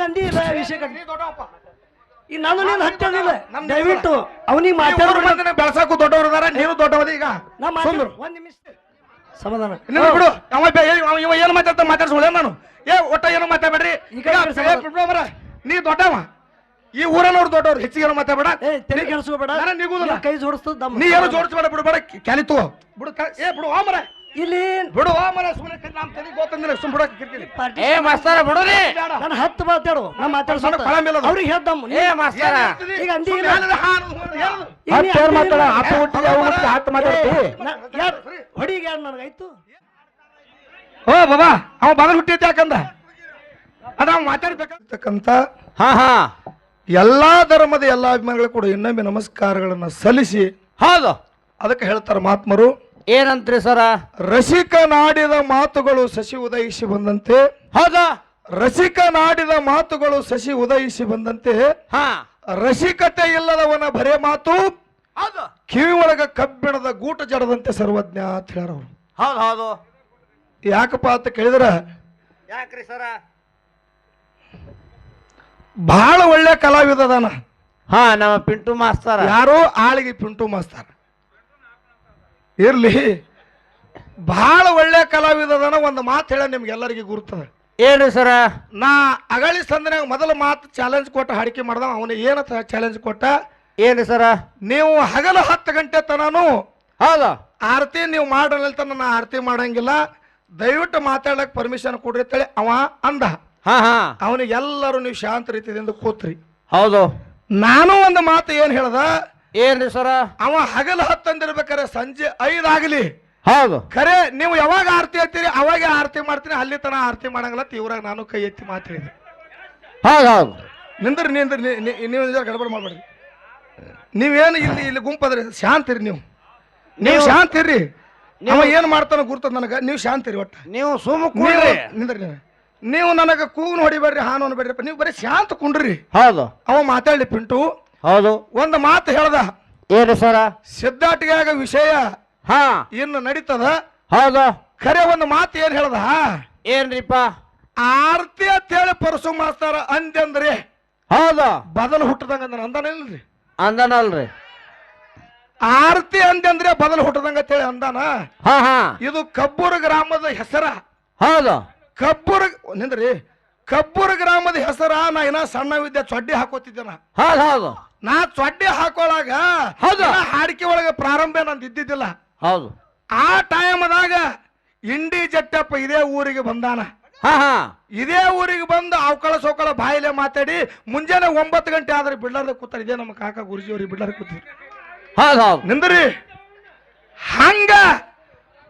ಅಂದಿ ಇಲ್ಲ ವಿಷಯ ಕಟ್ಟಿ. ಈ ನಾನು ನೀನು ಹತ್ತದಿಲ್ಲ ನಮ್ ದಯವಿಟ್ಟು ಅವನಿಗೆ ಮಾತಾಡೋದು ಬೆಳ್ಸಾಕು ದೊಡ್ಡವರು ಅದಾರ ನೀನು ದೊಡ್ಡವದ ಈಗ. ನಾ ಒಂದ್ ನಿಮಿಷ. ಸಮಾಧಾನ. ನೀವು ಬಿಡು. ಅವ ಬೆ- ಏ- ಅವ- ಇವ ಏನು ಮಾತಾಡ್ತಾ ಮಾತಾಡ್ಸೋಳೆ ನಾನು? ಏ ಒಟ್ಟ ಏನು ಮಾತಾಡ್ಬೇಡ್ರಿ? ಈಗ ಏ, ನೀ ದೊಡ್ಡವ. ಈ ಊರನವ್ರು ದೊಡ್ಡವ್ರು ಹೆಚ್ಚಿಗೆ ಏನು ಮಾತಾಡ್ಬೇಡ. ಏ ತಲೆ ಕೆಡಿಸ್ಕೋಬೇಡ. ನಾನು ನಿಗುದಿಲ್ಲ. ಕೈ ಜೋಡಿಸ್ತದ ನೀ ಏನು ಜೋಡಿಸ್ಬೇಡ ಬಿಡು ಬೇಡ ಕ್ಯಾಲಿ ತಗೋ. ಬಿಡು ಕ- ಏ ಬಿಡು ಆ ಮರ ಇಲ್ಲಿ ಬಿಡು ಆ ಮರ ಸುಮ್ಮನೆ ನಮ್ಮ ತಲೆ ಗೊತ್ತಂದ್ರೆ ಸುಮ್ ಬಿಡಕ್ಕೆ ಕಿರ್ಕಿರಿ. ಪಾರ್ಟಿ ಏ ಮಾಸ್ತರ ಬಿಡುರಿ. ನನ್ನ ನಾನು ಹತ್ತು ಮಾತಾಡು ನಮ್ಮ ಮಾತಾಡ್ಸೋ ನನಗ್ ಫಲ ಮೇಲದು. ಅವ್ರಿಗೆ ಹೇಳ್ದಮ್ಮ ಏ ಮಾಸ್ತರ. ಈಗ ಅಂದಿ ಹತ್ತು ಅಂದಿ ಮಾತಾಡ. ಹತ್ತು ಹುಟ್ಟಿದ ಅವು ಹತ್ತು ಮಾತಾಡ್ತಿ. ಯಾರ್? ಹೊಡಿಗೆ ಯಾರು ನನಗಾಯ್ತು? ಓ ಬಾಬಾ ಅವ ಬದಲು ಹುಟ್ಟಿದ್ದೆ ಯಾಕಂದ? ಅದ ಅವ ಮಾತಾಡ್ಬೇಕಂತ ಹಾ ಹಾ. ಎಲ್ಲಾ ಧರ್ಮದ ಎಲ್ಲಾ ಅಭಿಮಾನಿಗಳು ಕೂಡ ಇನ್ನೊಮ್ಮೆ ನಮಸ್ಕಾರಗಳನ್ನ ಸಲ್ಲಿಸಿ ಹೌದು. ಅದಕ್ಕೆ ಹೇಳ್ತಾರೆ ಮಹಾತ್ಮರು. ಏನಂತ್ರಿ ಸರ? ರಸಿಕ ನಾಡಿದ ಮಾತುಗಳು ಸಸಿ ಉದಯಿಸಿ ಬಂದಂತೆ. ಹೌದಾ? ರಸಿಕ ನಾಡಿದ ಮಾತುಗಳು ಸಸಿ ಉದಯಿಸಿ ಬಂದಂತೆ. ಹಾ. ರಸಿಕತೆ ಇಲ್ಲದವನ ಬರೇ ಮಾತು. ಹೌದು. ಕಿವಿ ಒಳಗ ಕಬ್ಬಿಣದ ಗೂಟ ಜಡದಂತೆ ಸರ್ವಜ್ಞ ಅಂತ ಹೇಳ ಹೌದು ಹೌದು. ಯಾಕಪ್ಪ ಅಂತ ಕೇಳಿದ್ರ? ಯಾಕ್ರಿ ಸರ? ಬಹಳ ಒಳ್ಳೆ ಕಲಾವಿದ ಅದಾನ. ಹಾ ನಮ್ಮ ಪಿಂಟು ಮಾಸ್ತರ. ಯಾರು ಆಳಿಗೆ ಪಿಂಟು ಮಾಸ್ತಾರ. ಇರ್ಲಿ. ಬಹಳ ಒಳ್ಳೆ ಕಲಾವಿದ ಅದಾನ ಒಂದು ಮಾತು ಹೇಳ ನಿಮ್ಗೆಲ್ಲರಿಗೆ ಗುರುತದ. ಏನು ಸರ? ನಾ ಅಗಳಿ ಸಂದನ್ಯಾಗ ಮೊದಲ ಮಾತು ಚಾಲೆಂಜ್ ಕೊಟ್ಟ ಹಾಡಿಕೆ ಮಾಡ್ದ ಅವನು ಏನು ಚಾಲೆಂಜ್ ಕೊಟ್ಟ? ಏನು ಸರ? ನೀವು ಹಗಲು ಹತ್ತು ಗಂಟೆ ತನನು ಹೌದ? ಆರತಿ ನೀವು ಮಾಡಲಿಲ್ಲ ನಾ ಆರತಿ ಮಾಡಂಗಿಲ್ಲ. ದಯವಿಟ್ಟು ಮಾತಾಡಕ್ ಪರ್ಮಿಷನ್ ಕೊಡ್ರಿ ಅಂತೇಳಿ ಅವ ಅಂದ. ಹಾ ಹಾ. ಅವನಿಗೆ ಎಲ್ಲರೂ ನೀವು ಶಾಂತ ರೀತಿಯಿಂದ ಕೂತ್ರಿ. ಹೌದು. ನಾನು ಒಂದು ಮಾತು ಏನು ಹೇಳ್ದ? ಏನ್ರಿ ಸರ? ಅವ ಹಗಲು ಹತ್ತಂದಿರ್ಬೇಕಾರೆ ಸಂಜೆ ಐದಾಗಲಿ ಹೌದು. ಖರೆ ನೀವು ಯಾವಾಗ ಆರತಿ ಹೇಳ್ತೀರಿ ಅವಾಗ ಆರತಿ ಮಾಡ್ತೀನಿ ಅಲ್ಲಿ ತನ ಆರತಿ ಮಾಡಂಗಿಲ್ಲ ತೀವ್ರಾಗ ನಾನು ಕೈ ಎತ್ತಿ ಮಾತಾಡಿದೆ ಹೌದು ಹೌದು. ನಿಂದ್ರಿ ನಿಂದ್ರಿ ನೀ- ನೀ- ನೀವು ನಿಜ ಗಡಬಡ ಮಾಡ್ಬೇಡ್ರಿ. ನೀವೇನು ಇಲ್ಲಿ ಇಲ್ಲಿ ಗುಂಪದ್ರಿ ಶಾಂತಿರಿ ನೀವು. ನೀವು ಶಾಂತಿರಿ. ನೀವು ಏನ್ ಮಾಡ್ತಾನ ಗುರ್ತದ ನನಗ ನೀವು ಶಾಂತಿರಿ ಒಟ್ಟ. ನೀವು ಸುಮ್ಮ ನೀವು ಕೂಡ್ರಿ. ನಿಂದ್ರಿ ನೀವು ನೀವು ನನಗ ಕೂನ್ ಹೊಡಿಬೇಡ್ರಿ ಹಾನು ಅನ್ಬೇಡ್ರಿ ನೀವು ಬರೀ ಶಾಂತ ಕುಂಡ್ರಿ. ಹೌದು. ಅವ ಮಾತಾಡ್ಲಿ ಪಿಂಟು ಹೌದು. ಒಂದು ಮಾತು ಹೇಳ್ದ. ಏನು ಸರ? ಸಿದ್ಧಾಟಿಗಾಗ ವಿಷಯ ಹಾ. ಇನ್ನು ನಡೀತದ. ಹೌದು. ಖರೆ ಒಂದು ಮಾತು ಏನ್ ಹೇಳ್ದ? ಏನ್ರಿಪ್ಪ? ಆರತಿ ಅಂತ ಹೇಳಿ ಪರಸು ಮಾಸ್ತಾರ ಅಂದ್ರಿ ಹೌದು. ಬದಲು ಹುಟ್ಟದಂಗ ಅಂದ ಅಂದಾನಿಲ್ರಿ. ಅಂದನಲ್ರಿ. ಆರತಿ ಅಂದಂದ್ರೆ ಬದಲು ಹುಟ್ಟದಂಗ ಅಂತೇಳಿ ಅಂದಾನ? ಹಾ ಹಾ. ಇದು ಕಬ್ಬೂರು ಗ್ರಾಮದ ಹೆಸರ. ಹೌದು. ಕಬ್ಬೂರು ನಿಂದ್ರಿ. ಕಬ್ಬೂರು ಗ್ರಾಮದ ಹೆಸರ ನಾ ಇನ್ನ ಸಣ್ಣ ವಿದ್ಯೆ ಚೊಡ್ಡಿ ಹಾಕೋತಿದ್ದೆ ನಾ ಹೌದು ಹೌದು. ನಾ ಚೊಡ್ಡಿ ಹಾಕೋಳಾಗ ಹೌದು. ಹಾಡಿಕೆ ಒಳಗ ಪ್ರಾರಂಭ ನಂದು ಇದ್ದಿದ್ದಿಲ್ಲ. ಹೌದು. ಆ ಟೈಮ್ದಾಗ ಇಂಡಿ ಜಟ್ಟಪ್ಪ ಇದೇ ಊರಿಗೆ ಬಂದಾನ. ಹಾ ಹಾ. ಇದೇ ಊರಿಗೆ ಬಂದು ಅವಕಳ ಸೋಕಳ ಬಾಯಿಲೆ ಮಾತಾಡಿ ಮುಂಜಾನೆ ಒಂಬತ್ತು ಗಂಟೆ ಆದ್ರೆ ಬಿಡ್ಲಾರ್ದ ಕೂತಾರ. ಇದೇ ನಮ್ಮ ಕಾಕ ಗುರುಜಿಯವ್ರಿಗೆ ಬಿಡ್ಲಾರ ಕೂತಿದ್ರು. ಹೌದು ಹೌದು. ನಿಂದ್ರಿ. ಹಂಗ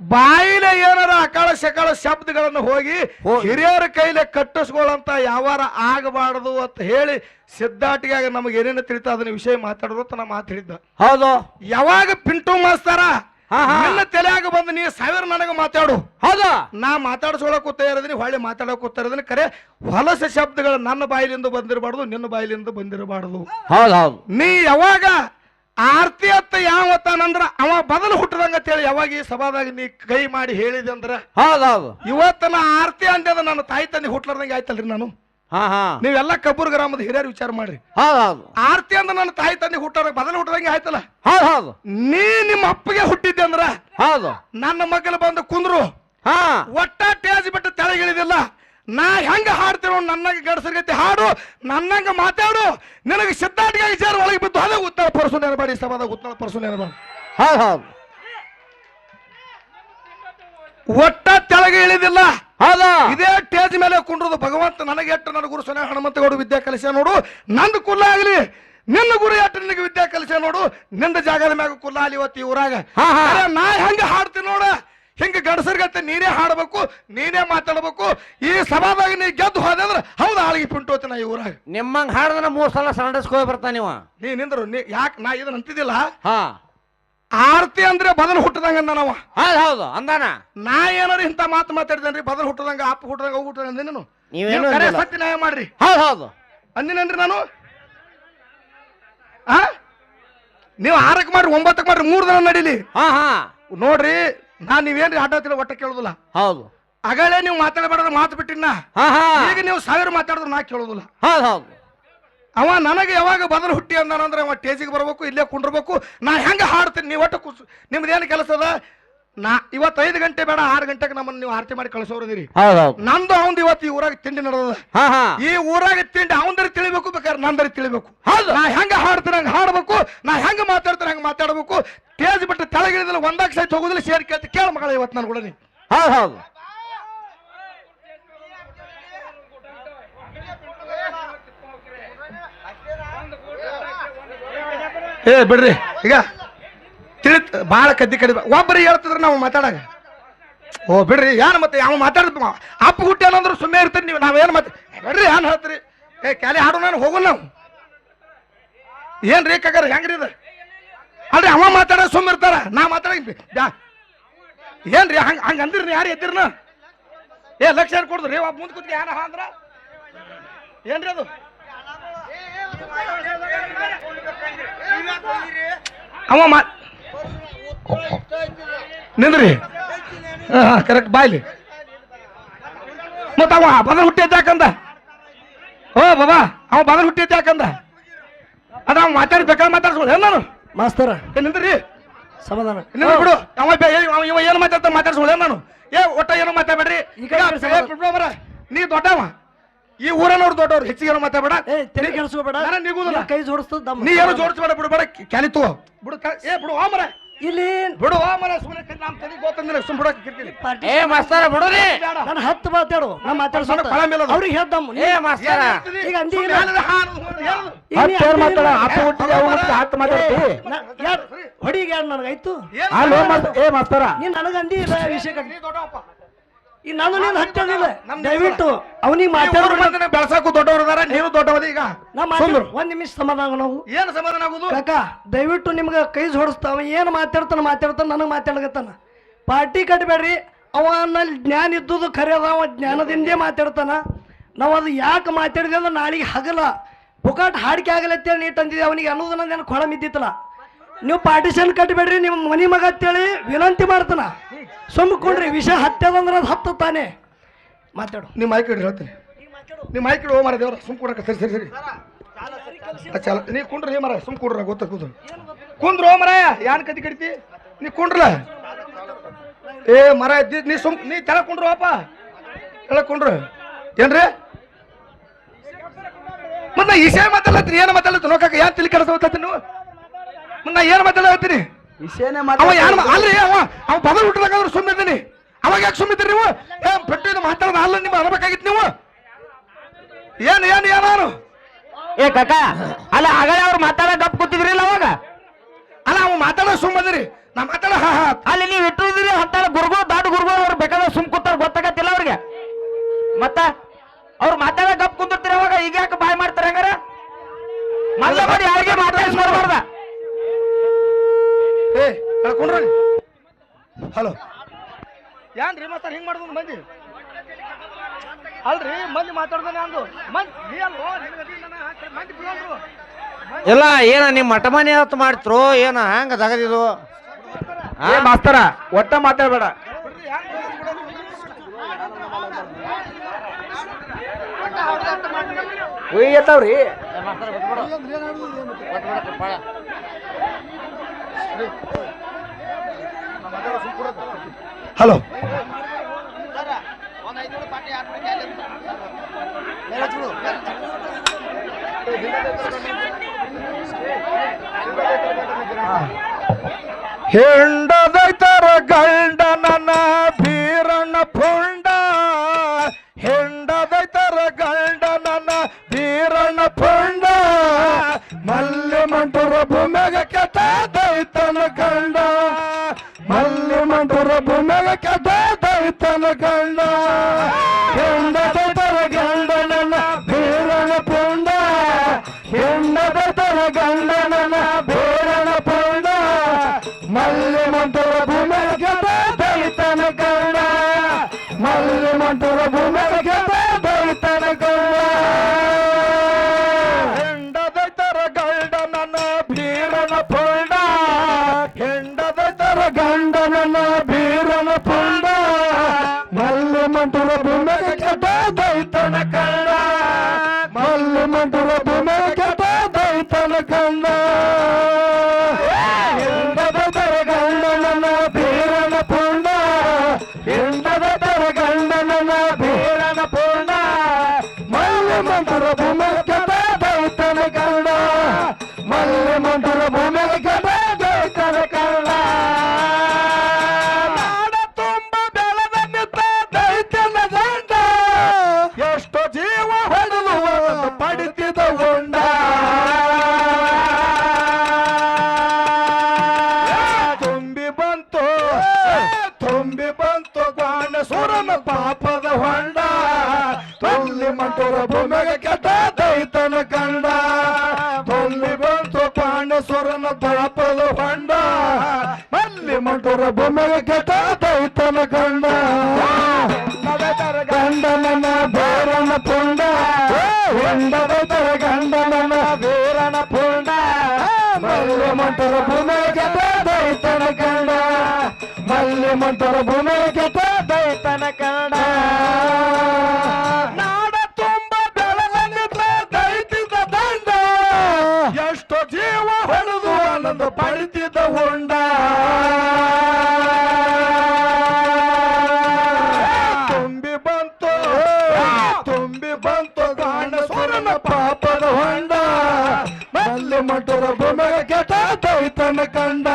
ಬಾಯಿಲೆ ಏನಾರ ಅಕಾಳ ಸಕಾಳ ಶಬ್ದಗಳನ್ನು ಹೋಗಿ. ಹಿರಿಯರ ಕೈಲೆ ಕಟ್ಟಿಸ್ಕೊಳ್ಳಂತ ಯಾವಾರ ಆಗಬಾರದು ಅಂತ ಹೇಳಿ ಸಿದ್ಧಾಟಿಗಾಗ ನಮಗೆ ಏನೇನು ತಿಳಿತಾ ಅದನ್ನ ವಿಷಯ ಮಾತಾಡೋದು ಅಂತ ನಾ ಮಾತಾಡಿದ್ದ. ಹೌದು. ಯಾವಾಗ ಪಿಂಟು ಮಾಸ್ತಾರ ಎಲ್ಲ. ನನ್ನ ತಲೆಯಾಗ ಬಂದು ನೀ ಸಾವಿರ ನನಗೆ ಮಾತಾಡು. ಹೌದಾ. ನಾ ಮಾತಾಡ್ಸೋಳಕ್ ಕೂತಾ ಇರೋದೀನಿ ಹೊಳ್ಳಿ ಮಾತಾಡೋಕೆ ಕೂತಾ ಇರೋದೀನಿ ಕರೆ ಹೊಲಸ ಶಬ್ದಗಳು ನನ್ನ ಬಾಯಿಲಿಂದ ಬಂದಿರಬಾರ್ದು ನಿನ್ನ ಬಾಯಿಲಿಂದ ಬಂದಿರಬಾರ್ದು. ಹೌದು ಹೌದು. ನೀ ಯಾವಾಗ ಆರ್ತಿ ಅತ್ತ ಯಾವತ್ತಾನಂದ್ರ ಅವ ಬದಲು ಹುಟ್ಟದಂಗ ಅಂತೇಳಿ ಯಾವಾಗ ಈ ಸಭಾದಾಗ ನೀ ಕೈ ಮಾಡಿ ಹೇಳಿದೆ ಅಂದ್ರ? ಹೌದೌದು. ಹೌದು ಇವತ್ತನ ಆರ್ತಿ ಅಂದ್ಯದ ನನ್ನ ತಾಯಿ ತಂದೆ ಹುಟ್ಲಾರ್ದಂಗೆ ಆಯ್ತಲ್ರಿ ನಾನು. ಹಾ ಹಾ. ನೀವೆಲ್ಲ ಕಬ್ಬೂರ್ ಗ್ರಾಮದ ಹಿರಿಯರು ವಿಚಾರ ಮಾಡ್ರಿ. ಹೌದು ಆರ್ತಿ ಅಂದ್ರೆ ನನ್ನ ತಾಯಿ ತಂದೆ ಹುಟ್ಟಾರ ಬದಲು ಹುಟ್ಟದಂಗೆ ಆಯ್ತಲ್ಲ? ಹೌದು ಹೌದು ನೀ ನಿಮ್ಮ ಅಪ್ಪಗೆ ಹುಟ್ಟಿದ್ದೆ ಅಂದ್ರ? ಹೌದು. ನನ್ನ ಮಗಲು ಬಂದು ಕುಂದ್ರು. ಹಾ. ಒಟ್ಟ ಟೇಜ್ ಬಿಟ್ಟು ತೆಳಗಿಳಿದಿಲ್ಲ. ನಾ ಹೆಂಗ ಹಾಡ್ತೀನೋ ನನ್ನಾಗ ಗಡಸರ್ಗತಿ ಹಾಡು ನನ್ನಂಗ ಮಾತಾಡು. ನಿನಗೆ ಸಿದ್ಧಾಟಿಗೆ ವಿಚಾರ ಒಳಗೆ ಬಿದ್ದು ಅದೇ ಉತ್ತರ ಪರಸು ನೆನಬೇಡಿ ಸಭಾದ ಉತ್ತರ ಪರಸು ನೆನಬೇಡಿ ಹೌದು ಹೌದು ಒಟ್ಟ ತೆಳಗೆ ಇಳಿದಿಲ್ಲ. ಹೌದು? ಇದೇ ಟೇಜ್ ಮೇಲೆ ಕುಂಡ್ರದು ಭಗವಂತ ನನಗೆ ಎಟ್ಟು ನನ್ನ ಗುರು ಸೊನೆ ಹನುಮಂತಗೌಡ ವಿದ್ಯಾ ಕಲಿಸ ನೋಡು. ನಂದು ಕುಲ್ಲ ಆಗಲಿ ನಿನ್ನ ಗುರು ಎಟ್ಟು ನಿನಗೆ ವಿದ್ಯಾ ಕಲಿಸ ನೋಡು. ನಿಂದ ಜಾಗದ ಮ್ಯಾಗ ಕುಲ್ಲ ಅಲ್ಲಿ ಇವತ್ತು ಊರಾಗ. ನಾ ಹೆಂಗ ಹಾಡ್ತೀನಿ ನೋಡ. ಹಿಂಗ ಗಡಸರ್ಗತ್ತೆ ನೀನೇ ಹಾಡಬೇಕು ನೀನೇ ಮಾತಾಡಬೇಕು. ಈ ಸಭಾದಾಗ ನೀ ಗೆದ್ದು ಹೋದೆ ಅಂದ್ರೆ ಹೌದು ಆಳಿಗೆ ಪಿಂಟೋತಿ ನಾ ಈ ಊರಾಗ. ನಿಮ್ಮಂಗ್ ಹಾಡಿದ್ರೆ ಮೂರ್ ಸಲ ಸಂಡಸ್ಕೋ ಬರ್ತಾನ ನೀವ ನೀ ನಿಂದ್ರು ನೀ ಯಾಕೆ ನಾ ಇದನ್ನ ಅಂತಿದ್ದಿಲ್ಲ? ಹಾ. ಆರ್ತಿ ಅಂದ್ರೆ ಬದಲು ಹುಟ್ಟದಂಗ ನಾವ ಹೌದು ಹೌದು ಅಂದಾನ. ನಾ ಏನಾರ ಇಂಥ ಮಾತು ಮಾತಾಡಿದೇನ್ರಿ ಬದಲು ಹುಟ್ಟದಂಗ ಅಪ್ಪ ಹುಟ್ಟದಂಗ ಅವು ಹುಟ್ಟದಂಗ ಅಂದೆ ನೀನು. ನೀವೇನು ನೀವು ಕರೆ ಅಂದಿಲ್ಲ. ಸತ್ಯ ನ್ಯಾಯ ಮಾಡ್ರಿ. ಹೌದು ಹೌದು. ಅಂದಿನೇನ್ರಿ ನಾನು? ಆ? ನೀವು ಆರಕ್ಕೆ ಮಾಡ್ರಿ ಒಂಬತ್ತಕ್ಕೆ ಮಾಡ್ರಿ ಮೂರು ದಿನ ನಡೀಲಿ. ಹಾ ಹಾ. ನೋಡ್ರಿ ನಾ ನೀವೇನ್ರಿ ಆಟ ಒಟ್ಟ ಕೇಳುದಿಲ್ಲ. ಹೌದು. ಅಗಳೇ ನೀವು ಮಾತಾಡಬೇಡ ಮಾತು ಬಿಟ್ಟಿನ ಹಾ ಹಾ. ಈಗ ನೀವು ಸಾವಿರ ಮಾತಾಡಿದ್ರೆ ನಾ ಕೇಳೋದಿಲ್ಲ. ಹೌದು ಹೌದು. ಅವ ನನಗೆ ಯಾವಾಗ ಬದಲು ಹುಟ್ಟಿ ಅಂದಾನಂದ್ರೆ ಅವ ಟೇಜಿಗೆ ಬರ್ಬೇಕು ಇಲ್ಲೇ ಕುಂಡ್ರಬೇಕು. ನಾ ಹೆಂಗೆ ಹಾಡ್ತೀನಿ? ನೀವು ಒಟ್ಟು ಕುಸ್ ನಿಮ್ದೇನು ಕೆಲಸ ಅದ? ನಾ ಇವತ್ತು ಐದು ಗಂಟೆ ಬೇಡ ಆರು ಗಂಟೆಗೆ ನಮ್ಮನ್ನು ನೀವು ಆರತಿ ಮಾಡಿ ಕಳಿಸೋರದಿರಿ ಹೌದು ಹೌದು ನಂದು ಅವಂದು ಇವತ್ತು ಈ ಊರಾಗ ತಿಂಡಿ ನಡೆದ ಹಾ ಹಾ. ಈ ಊರಾಗ ತಿಂಡಿ ಅವಂದ್ರೆ ತಿಳಿಬೇಕು ಬೇಕಾದ್ರೆ ನಂದರಿ ತಿಳಿಬೇಕು. ಹೌದು. ನಾ ಹೆಂಗ ಹಾಡ್ತೀನಿ ಹಂಗ ಹಾಡ್ಬೇಕು ನಾ ಹೆಂಗ ಮಾತಾಡ್ತೀನಿ ಹಂಗ ಮಾತಾಡ್ಬೇಕು. ತೇಜ್ ಬಿಟ್ಟು ತೆಳಗಿಳಿದ್ರೆ ಒಂದಾಗ ಸಹಿತ ಹೋಗುದಿಲ್ಲ ಸೇರಿ ಕೇಳ್ತಿ ಕೇಳ ಮಗಳ ಇವತ್ತು ನಾನು ಕೂಡ ನೀ ಹೌದು ಹೌದು. ಏ ಬಿಡ್ರಿ. ಈಗ ತಿಳಿತ್ ಭಾಳ ಕದ್ದಿ ಕಡಿ ಒಬ್ಬರು ಹೇಳ್ತಿದ್ರು ನಾವು ಮಾತಾಡಾಗ. ಓ, ಬಿಡ್ರಿ ಯಾರು ಮತ್ತೆ ಯಾವ ಮಾತಾಡಿದ್ ಅಪ್ಪ ಹುಟ್ಟಿ ಏನಂದ್ರೆ ಸುಮ್ಮನೆ ಇರ್ತೀರಿ ನೀವು, ನಾವೇನು ಮತ್ತೆ ಬಿಡ್ರಿ ಏನು ಹೇಳ್ತೀರಿ? ಏ, ಕ್ಯಾಲಿ ಹಾಡು ನಾನು ಹೋಗೋಣ ನಾವು. ಏನ್ರಿ ಕಗಾರ, ಹೆಂಗ್ರಿ ಇದು? ಅಲ್ರಿ, ಅವ ಮಾತಾಡ ಸುಮ್ಮ ಇರ್ತಾರ, ನಾ ಮಾತಾಡ ಏನ್ರಿ, ಹಂಗ ಹಂಗ ಅಂದಿರಿ ಯಾರು ಎದ್ದಿರ್ನ? ಏ, ಲಕ್ಷ ಕೊಡ್ದ್ರಿ? ಒಬ್ಬ ಮುಂದೆ ಕೂತ್ಗೆ ಯಾರ ಅಂದ್ರ? ಏನ್ರಿ ಅದು? ಅವ ಮಾ ನಿಂದ್ರಿ? ಹಾ ಕರೆಕ್ಟ್ ಬಾಯ್ಲಿ ಮತ್ತ ಅವ ಬದಲ್ ಹುಟ್ಟಿ ಯಾಕಂದ? ಓ ಬಾಬಾ ಅವ ಬದಲ್ ಹುಟ್ಟಿ ಯಾಕಂದ? ಅದ ಅವ ಮಾತಾಡಿ ಬೇಕಾದ್ರೆ ಮಾತಾಡ್ಸ್ಬೋದು. ಏನ್ ನಾನು? ಮಾಸ್ತರ. ನಿಂದ್ರಿ. ಸಮಾಧಾನ. ನಿಂದ್ರಿ ಬಿಡು. ಅವ ಬೆ- ಏ- ಅವ- ಇವ ಏನು ಮಾತಾಡ್ತಾ ಮಾತಾಡ್ಸ್ಬೋದು. ಏನ್ ನಾನು? ಏ ಒಟ್ಟ ಏನು ಮಾತಾಡ್ಬೇಡ್ರಿ? ಈ ಕಡೆ ಮರ. ನೀ ದೊಡ್ಡವ. ಈ ಊರನವ್ರು ದೊಡ್ಡವ್ರು ಹೆಚ್ಚಿಗೆ ಏನು ಮಾತಾಡ್ಬೇಡ. ಏ ತಲೆ ಕೆಡಿಸ್ಕೋಬೇಡ. ನಾನು. ನೀನ್ ಕೈ ಜೋಡಿಸ್ತದ ನೀ ಏನು ಜೋಡಿಸ್ಬೇಡ ಬಿಡು ಬೇಡ. ಕ್ಯಾಲಿ ತಗೋ. ಬಿಡು ಕ- ಏ ಬಿಡು ಮರ. ಇಲ್ಲಿ ಬಿಡು ಆ ಮರ ಸುಮ್ಮನೆ ನಮ್ಮ ತಲೆ ಗೊತ್ತಂದ್ರೆ ಸುಮ್ ಬಿಡಕ್ ಕಿರ್ಕಿರಿ ಏ ಮಾಸ್ತರ ಬಿಡ್ರಿ ನನ್ನ ನಾನು ಹತ್ತು ಮಾತಾಡು ನಮ್ಮ ಮಾತಾಡ್ಸೋತ ಫಲ ಮೇಲೆ. ಅವ್ರಿಗೆ ಹೇಳ್ದಮ್ಮ. ಏ ಮಾಸ್ತರ. ಈಗ ಅಂದಿ. ಹತ್ತು ಏನ್ ಮಾತಾಡ ಹತ್ತು ಹುಟ್ಟಿದ ಅವ್ನ ಹತ್ತು ಮಾತಾಡ್ತಿ ಹೊಡಿಗೆ ಯಾರು ನನಗಾಯ್ತು? ಅಲ್ಲೋ ಮಾಸ್ತ ಏ ಮಾಸ್ತರ. ನೀನ್ ನನಗಂದಿ ಇಲ್ಲ ವಿಷಯ ಕಟ್ಟಿ ನೀ ದೊಡ್ಡವಪ್ಪ. ಈ ನಾನು ನೀನು ಹಚ್ಚೋದಿಲ್ಲ. ನಮ್ದು ದಯವಿಟ್ಟು ಅವನಿಗೆ ಮಾತಾಡೋದು ಬೆಳ್ಸಾಕು ದೊಡ್ಡವರು ಇದಾರೆ ನೀವು ದೊಡ್ಡವದಿ ಈಗ. ನಮ್ಮ ಮಾತಾಡ ಒಂದ್ ನಿಮಿಷ ಸಮಾಧಾನ ನಾವು. ಏನು ಸಮಾಧಾನ ಆಗುದು? ಕಾಕ ದಯವಿಟ್ಟು ನಿಮ್ಗೆ ಕೈ ಜೋಡಿಸ್ತಾವ ಏನು ಮಾತಾಡ್ತಾನ ಮಾತಾಡ್ತಾನ ನನಗೆ ಮಾತಾಡ್ಕತ್ತಾನ. ಪಾರ್ಟಿ ಕಟ್ಟಬೇಡ್ರಿ ಅವನಲ್ಲಿ ಜ್ಞಾನ ಇದ್ದುದು ಖರೆ ಅದ ಅವ ಜ್ಞಾನದಿಂದೇ ಮಾತಾಡ್ತಾನ. ನಾವು ಅದು ಯಾಕೆ ಮಾತಾಡಿದೆ ಅಂದ್ರೆ ನಾಳೆಗೆ ಹಗಲ. ಪುಕಾಟ್ ಹಾಡಿಕೆ ಆಗಲತ್ತೇಳಿ ನೀ ತಂದಿದ್ದೆ ಅವನಿಗೆ ಅನ್ನೋದನ್ನ ನನ್ನ ಕೊಳ ಬಿದ್ದಿತ್ತಲ್ಲ ನೀವು ಪಾರ್ಟಿಷನ್ ಕಟ್ಬೇಡ್ರಿ ನಿಮ್ಮ ಮನಿ ಮಗ ಅಂತೇಳಿ ವಿನಂತಿ ಮಾಡ್ತಾನ. ಸುಮ್ಕೊಂಡ್ರಿ ವಿಷ ಹತ್ತದಂದ್ರೆ ಅದು ಹತ್ತು ತಾನೆ. ಮಾತಾಡು. ನಿಮ್ಮ ಮೈಕ್ ಇಡ್ರಿ ಹೇಳ್ತೀನಿ. ನಿಮ್ಮ ಮೈಕ್ ಇಡು ಮಾರ ದೇವ್ರ, ಸುಮ್ ಕೊಡಕ ಸರಿ ಸರಿ ಸರಿ. ಚಲ. ನೀ ಕುಂಡ್ರಿ ಮರ ಸುಮ್ ಕುಡ್ರ ಗೊತ್ತ ಕೂತು ಕುಂದ್ರ ಓ ಮರ ಯಾನ್ ಕತಿ ಕಡಿತಿ? ನೀ ಕುಂಡ್ರಲ್ಲ? ಏ ಮರ ನೀ ಸುಮ್, ನೀ ತೆಳ ಕುಂಡ್ರು ಅಪ್ಪ ತೆಳ ಕುಂಡ್ರು. ಏನ್ರಿ? ನಾ ಈಶೆ ಮಾತಾಡ್ಲತ್ತೀನಿ, ಏನು ಮಾತಾಡ್ಲತ್ತೀನಿ ನೋಕಾಕ ಯಾನ್ ತಿಳಿ ಕೆಲಸ ಓದ್ಲತ್ತೀನಿ ನೀವು ಮುನ್ನ ನಾ ಏನು ಮಾತಾಡ್ಲತ್ತೀನಿ? ವಿಷಯನೇ ಅವ ಯಾರು? ಮಾತಾಡ ಅಲ್ರಿ ಅವ. ಅವ ಬದಲು ಹುಟ್ಟದಾಗಾದ್ರೂ ಸುಮ್ಮಿದ್ದೀನಿ ಅವಾಗ ಯಾಕೆ ಸುಮ್ಮನೆ ನೀವು? ಏ ಪೆಟ್ಟಿನ ಮಾತಾಡೋದು ಅಲ್ಲ ನಿಮ್ಮ ಅನ್ಬೇಕಾಗಿತ್ತು ನೀವು. ಏನು ಏನು ಏನಾರು ಏ ಕಾಕ ಅಲ್ಲ ಆಗಲೇ ಅವ್ರು ಮಾತಾಡ ಗಪ್ ಕೂತಿದ್ರಿಲ್ಲ ಅವಾಗ? ಅಲ್ಲ ಅವ್ ಮಾತಾಡೋ ಸುಮ್ಮದಿರಿ ನಾ ಮಾತಾಡ ಹಾ ಹಾ. ಅಲ್ಲಿ ನೀವು ಇಟ್ಟಿದ್ರಿ ಅಂತಾಳ ಗುರುಗಳು ದಾಟ್ ಗುರುಗಳು ಅವ್ರು ಬೇಕಾದ್ರೆ ಸುಮ್ ಕೂತಾರ ಗೊತ್ತಾಗತ್ತಿಲ್ಲ ಅವ್ರಿಗೆ. ಮತ್ತ ಅವ್ರು ಮಾತಾಡ ಗಪ್ ಕುಂತಿರ್ತೀರ ಅವಾಗ ಈಗ ಯಾಕೆ ಬಾಯ್ ಮಾಡ್ತಾರೆ ಹಂಗಾರ? ಮಲ್ಲ ಮಾಡಿ ಯಾರಿಗೆ ಮಾತಾಡಿಸ್ಬಾರ್ದ ಏ ಕಳ್ಕೊಂಡ್ರಿ ಹಲೋ. ಏನ್ರಿ ಮತ್ತೆ ಹಿಂಗ್ ಮಾಡಿದ್ರು ಮಂದಿ? ಅಲ್ರಿ ಮಂದಿ ಮಾತಾಡ್ದಾನೆ ಅಂದು. ಮಂದಿ ನೀ ಅಲ್ವೋ ನಿನಗೆ ಅದಿ ಮಂದಿ ಬಿಡೋಲ್ರು ಇಲ್ಲ ಏನ ನಿಮ್ ಮಠ ಮನೆ ಹೊತ್ತು ಮಾಡ್ತ್ರು ಏನ ಹಂಗ ತಗದಿದು ಏ ಮಾಸ್ತರ ಒಟ್ಟ ಮಾತಾಡ್ಬೇಡ. ಒಯ್ಯತ್ತವ್ರಿ ಹಲೋ. ಹೆಂಡದೈತರ ಮಲ್ಲೆ ಮಂಟುರ ಭೂಮಿ ಕೆಟ್ಟ ದೈತನ ಕನ್ನಡ. ಮಲ್ಲೆ ಮಂಟುರ ಭೂಮಿ ಮಲ್ಲಿ ಮಂಟುರ ಭೂಮಿಗೆ ಕೆಟ್ಟ ದೈತನ ಕಂಡ ಗಂಡನನ ಬೇರನ ಪುಂಡ ಹೆಂಡದ ತರ ಗಂಡನನ ಬೇರನ ಪುಂಡ ಮಲ್ಲೆ ಮಂಟರ ಭೂಮಿ ಕೆಟ್ಟ ದೈತನ ಕಂಡ ಮಲ್ಲೆ ಮಂಟರ ದೈತನ ಕಂಡ.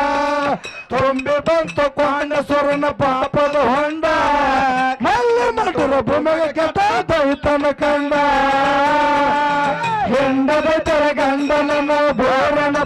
ತುಂಬಿ ಬಂತು ಕ್ವಾಣ ಸುರನ ಪಾಪದ ಹೊಂಡ. ಮಲ್ಲ ಮಟುರ ಭೂಮಿಗೆ ಕೆಟ್ಟ ದೈತನ ಕಂಡ. ಹೆಂಡದ ತರ ಗಂಡನ ಬೋರನ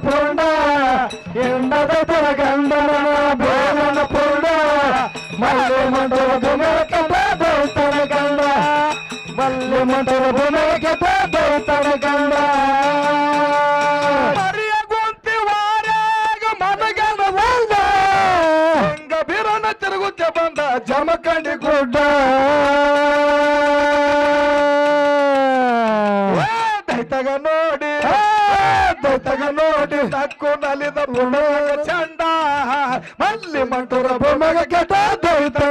ಜಮಖಂಡಿ ಗುಡ್ಡ ದೈತಗ ನೋಡಿ. ದೈತಗ ನೋಡಿ. ತಕ್ಕು ನಲಿದ ಪುಣ ಚಂಡ ಮಲ್ಲಿ ಮಂಟುರ ಬೊಮ್ಮಗ ಕೆಟ್ಟ ದೈತನ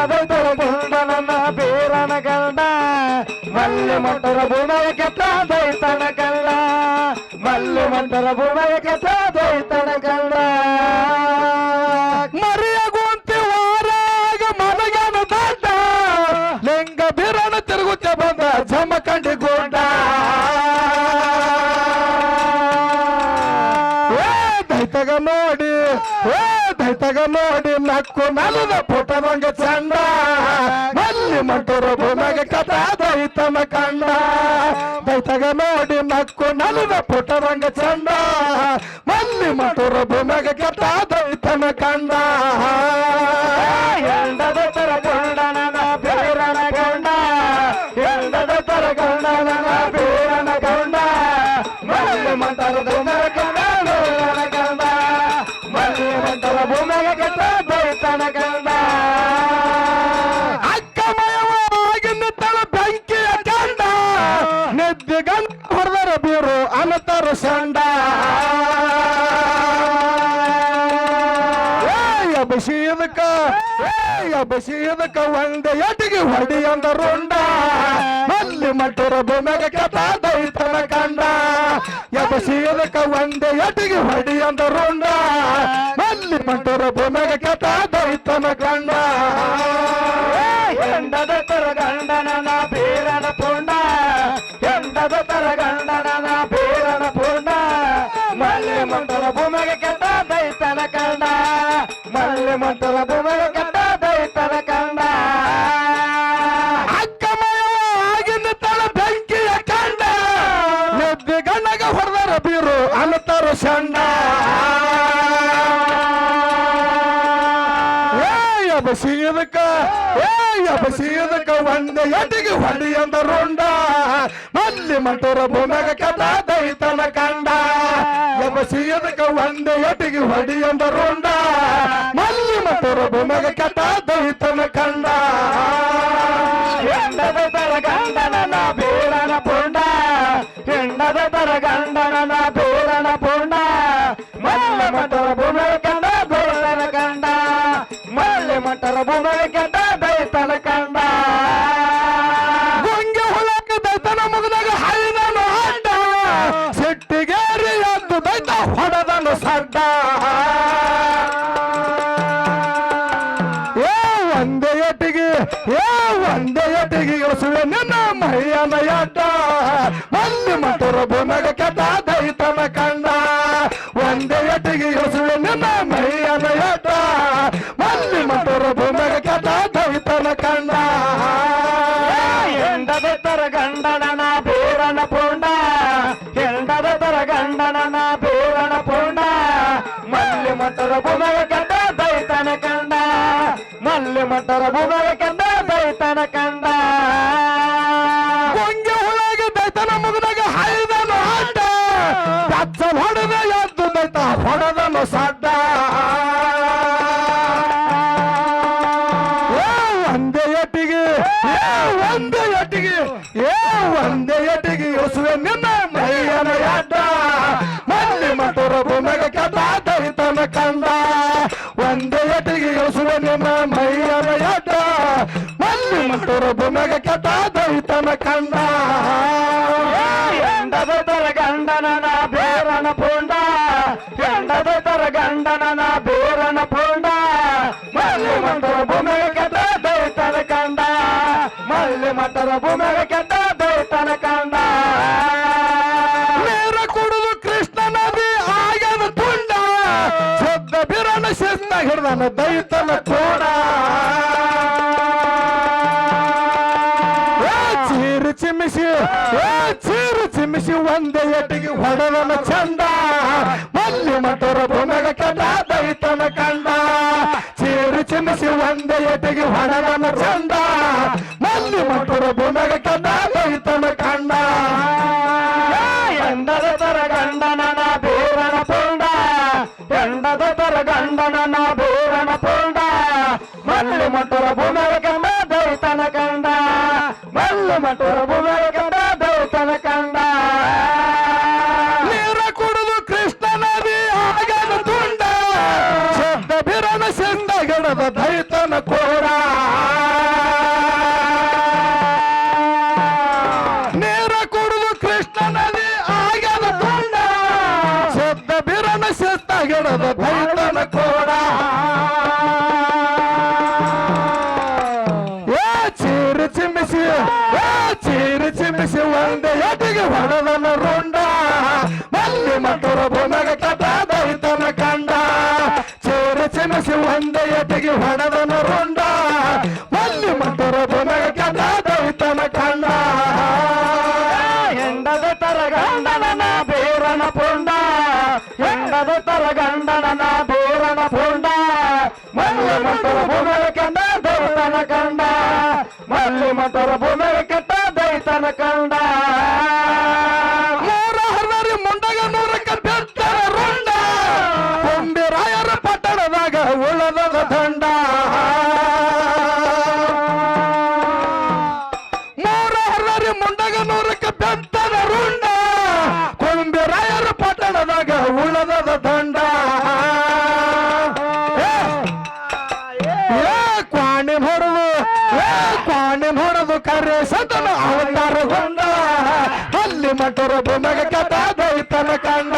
ಹೆಂಡದ ತರ ಗಂಡನನ್ನ ಬೇರನ ಕಂಡ ಮಲ್ಲೆ ಮಂಟರ ಭೂಮಯ ಕೆಟ್ಟ ದೈತನ ಕಂಡ ಮಲ್ಲೆ ಮಂಟರ ಭೂಮಯ ನಕ್ಕು ನಲದ ಪುಟದಂಗ ಚಂಡ ಮಲ್ಲಿ ಮಂಟರ ಭೂಮಿಗೆ ಕಥ ದೈತನ ಕಂಡ. ದೈತಗ ನೋಡಿ ನಕ್ಕು ನಲದ ಪುಟದಂಗ ಚಂದ. ಮಲ್ಲಿ ಮಂಟರ ಭೂಮಿಗೆ ಕಥ ದೈತನ ಕಂಡ. ಅಭಿಷೇದಕ ಅಭಿಷೇದಕ ಒಂದ ಎಟಿಗೆ ಹೊಡಿ ಅಂದ ರುಂಡ ಮಲ್ಲಿ ಮಟರ ಭೂಮಿಗ ಕಥ ದೈತನ ಕಂಡ ಅಭಿಷೇದಕ ಒಂದ ಎಟಿಗೆ ಹೊಡಿ ಅಂದ ರುಂಡ ಮಲ್ಲಿ ಮಟರ ಭೂಮಿಗ ಕಥ ದೈತನ ಕಂಡ ಎಂಡದ ತರ ಗಂಡನನ ಬೇರನ ಪುಂಡ ಎಂಡದ ತರ ಗಂಡನನ ಬೇರನ ಪುಂಡ ಮಲ್ಲೆ ಮಂಟರ ಭೂಮಿಗೆ ಕೆಟ್ಟ ದೈತನ ಕಂಡ ಮಲ್ಲೆ ಮಂಟರ ಭೂಮಿಗೆ ಕೆಟ್ಟ ಕಂಡ. ಅಕ್ಕಮಯವಾಗಿನ ತಳ ಬೆಂಕಿಯ ಕಂಡ. ನೆದ್ದೆ ಗಣ್ಣಗ ಹೊಡೆದರ ಬೀರು ಅನ್ನತಾರು ಸಂಡ ಬಸೀದಕ್ಕ ಏ ಬಸೀದಕ್ಕ ಒಂದ ಎಟಿಗೆ ಹೊಡಿ ಅಂದ ರುಂಡ ಮಲ್ಲಿ ಮಟ್ಟರ ಭೂಮಿಗ ಕಥ ದೈತನ ಕಂಡ. ಬಸೀದಕ್ಕ ಒಂದ ಎಟಿಗೆ ಹೊಡಿ ಅಂದ ರುಂಡ ಮಲ್ಲಿ ಮಂಟೂರ ಭೂಮಿಗ ಕಥ ದೈತನ ಕಂಡ ಹೆಂಡದ ತರ ಗಂಡನ ಬೇರನ ಪುಂಡ ಹೆಂಡದ ತರ ಗಂಡನ ಬೇರನ ಪುಂಡ ಮಲ್ಲ ಮಟರ ಭೂಮಿ ಕಂಡ ದೈತನ ಕಂಡ ಮಲ್ಲೆ ಮಟರ ಭೂಮಿ ಕಂಡ ದೈತನ ಕಂಡ ಮಟರ ಭೂಮಿ ಕಂಡ ದೈತನ ಕಂಡ. ಗೊಂಗೆ ಹುಳಾಗ ದೈತನ ಮಗನಾಗ ಹೈದನು ಅಡ್ಡ ಕಚ್ಚ ಹೊಡೆದ ಎದ್ದು ದೈತ ಹೊಡೆದನು ಸಡ್ಡ. ಒಂದೇ ಎಟ್ಟಿಗೆ. ಒಂದೇ ಎಟ್ಟಿಗೆ. ಏ, ಒಂದೇ ಎಟ್ಟಿಗೆ ಯೋಸುವೆ ನಿನ್ನ ಮೈಯನ ಅಡ್ಡ. ಮಲ್ಲಿ ಮಟರ ಭೂಮಿಗೆ ಕೆಟ್ಟ ದೈತನ ಕಂಡ. ಭೂಮಿಗ ಕೆಟ್ಟ ದೈತನ ಕಂಡ. ಎಂಡದ ತರ ಗಂಡನ ಬೇರನ ಪೋಂಡ. ಎಂಡದ ತರ ಗಂಡನ ಬೇರನ ಪೋಂಡ. ಮಲ್ಲಿ ಮಟರ ಭೂಮಿ ಕೆಟ್ಟ ದೈತನ ಕಂಡ. ಮಲ್ಲೆ ಮಟರ ಭೂಮಿ ಕೆಟ್ಟ ದೈತನ ಕಂಡ. ನೀರ ಕುಡಿದು ಕೃಷ್ಣ ನದಿ ಆಗದ ತುಂಡ ಶುದ್ಧ ಬಿರನ ಶಿಸ್ತ ಹಿಡ್ದನ ದೈತನ ಕೂಡ. ಚೀರು ಚಿಮ್ಮಿಸಿ ಏ ಚೀರು ಚಿಮ್ಮಿಸಿ ಒಂದೇ ಎಟ್ಟಿಗೆ ಹೊಡೆದನ ಚಂದ ಮಲ್ಲಿ ಮಟರ ಭೂಮಿಗ ಕೆಟ್ಟ ದೈತನ ಕಂಡ ಚೀರು ಚಿಮ್ಮಿಸಿ ಒಂದೇ ಎಟ್ಟಿಗೆ ಹೊಡೆದನ ಚಂದ ಮಲ್ಲಿ ಮಟರ ಭೂಮಿಗ ಕೆಟ್ಟ ದೈತನ ಕಂಡ ಎಂಡದ ತರ ಗಂಡನ ಬೇರನ ಪುಂಡ ಎಂಡದ ತರ ಗಂಡನ ಬೇರನ ಪುಂಡ ಮಲ್ಲು ಮಟರ ಭೂಮಿ ಕಂಡ ದೈತನ ಕಂಡ ಮಲ್ಲು ಚೀರು ಚಿಮ್ಮಿಸಿ ಒಂದೇ ಎಟಿಗೆ ಹೊಡೆದನ ರುಂಡ ಮಲ್ಲಿ ಮಟರ ಭೂಮಗ ಕಟ ದೈತನ ಕಂಡ ಎಂಡದ ತರ ಗಂಡನ ಬೇರನ ಪುಂಡ. ಎಂಡದ ತರ ಗಂಡನ ಬೇರನ ಪುಂಡ. ಮಲ್ಲು ಮಟರ ಭೂಮಿ ಕಂಡ ದೈತನ ಕಂಡ ಮಲ್ಲು ಮಟರ ಭೂಮಿ ದಂಡ. ಕ್ವಾಣಿ ಹೊಡೆದು ಕ್ವಾಣಿ ಹೊಡೆದು ಕರೆ ಸದನ ಅವತಾರ ಗೊಂಡ. ಅಲ್ಲಿ ಮಟರ ಭೂಮಗ ಕಥಾ ದೈತನ ಕಂಡ.